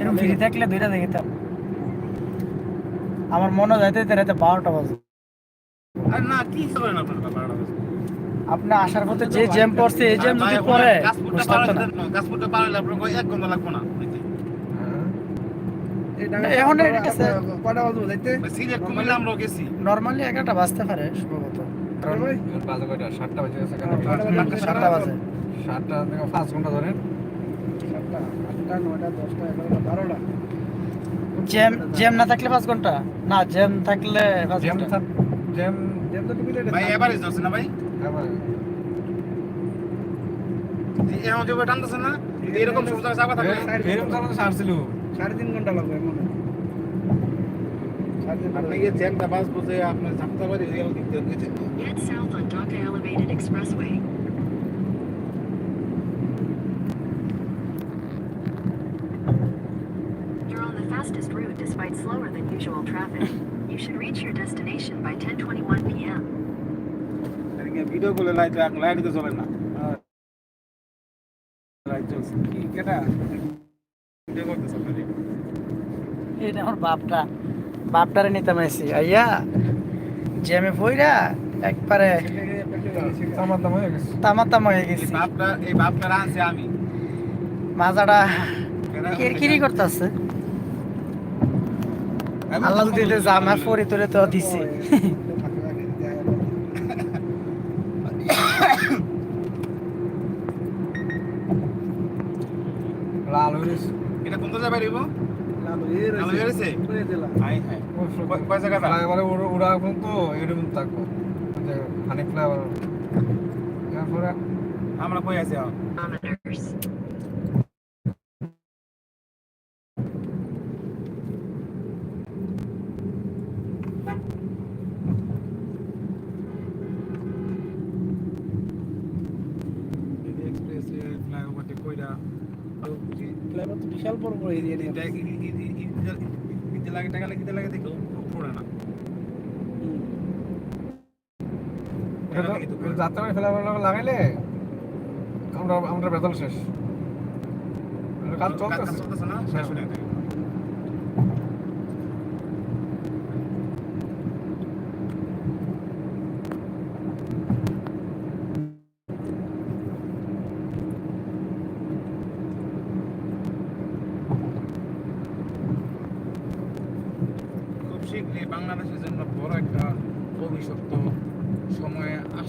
এরকম ফ্রি থাকলে দুইটা দেখিতাম আমার মনে হয় যাইতে যেতে রাতে বারোটা বাজে। আরে না কি করেন আপনারা আপনি আসার পথে যে জ্যাম পড়ছে এই জ্যাম যদি পড়ে এখন নর্মালি এগারোটা বাজতে পারে সম্ভবত। সাতটা বাজে সাতটা সাতটা পাঁচ ঘণ্টা ধরেন সাতটা আটটা নয়টা দশটা এগারোটা বারোটা জ্যাম জ্যাম না থাকলে পাঁচ ঘণ্টা? না জ্যাম থাকলে পাঁচ জ্যাম ঘণ্টা। জ্যাম জ্যাম তো তুমি ভাই এভারেজ ধরছে না ভাই? এখন যে টানতেছে না এরকম সব জায়গায় চাপা থাকে। এরকম চালানো সারছিল সাড়ে তিন ঘণ্টা লাগবে এমন আপনি গিয়ে জ্যামটা বাস বুঝে আপনার চাপতে পারি এরকম দিক দিয়ে Head south on Dhaka Elevated Expressway. Despite slower than usual traffic. You should reach your destination by 10:21 p.m. Video করলে লাইট লাইট তো চলে না। লাইট চলছে কি কেটা? ভিডিও করতেছে এটা আমার বাপটা বাপটারে নিতে মাইছি আইয়া জ্যামে পইরা একবারে দাম হয়ে হয়ে গেছি। বাপটা এই বাপটা আনছে আমি। মাজাটা কিরকিরি করতেছে। আল্লাহ যদি এটা জামা পরে তোলে তো দিছে। লাল গেছে। এটা কোন জায়গায় বাইরিব আলো বেরিয়েছে? হাই হাই কয়- জায়গা ওরা এখন তো এরকম তারপরে আমরা কই আছি বিশাল বড় বড় এরিয়া নিয়ে ই- লাগে টাকা লাগে ইতে লাগে দেখো। পড়ে না। যাত্রা ফেলা লাগাইলে আমরা আমরা বেতন শেষ। কাল কাজ চলতেছে। চলতেছে না? শেষ হয়ে শিখলে বাংলাদেশের জন্য বড় একটা ভবিষ্যৎ সময়ে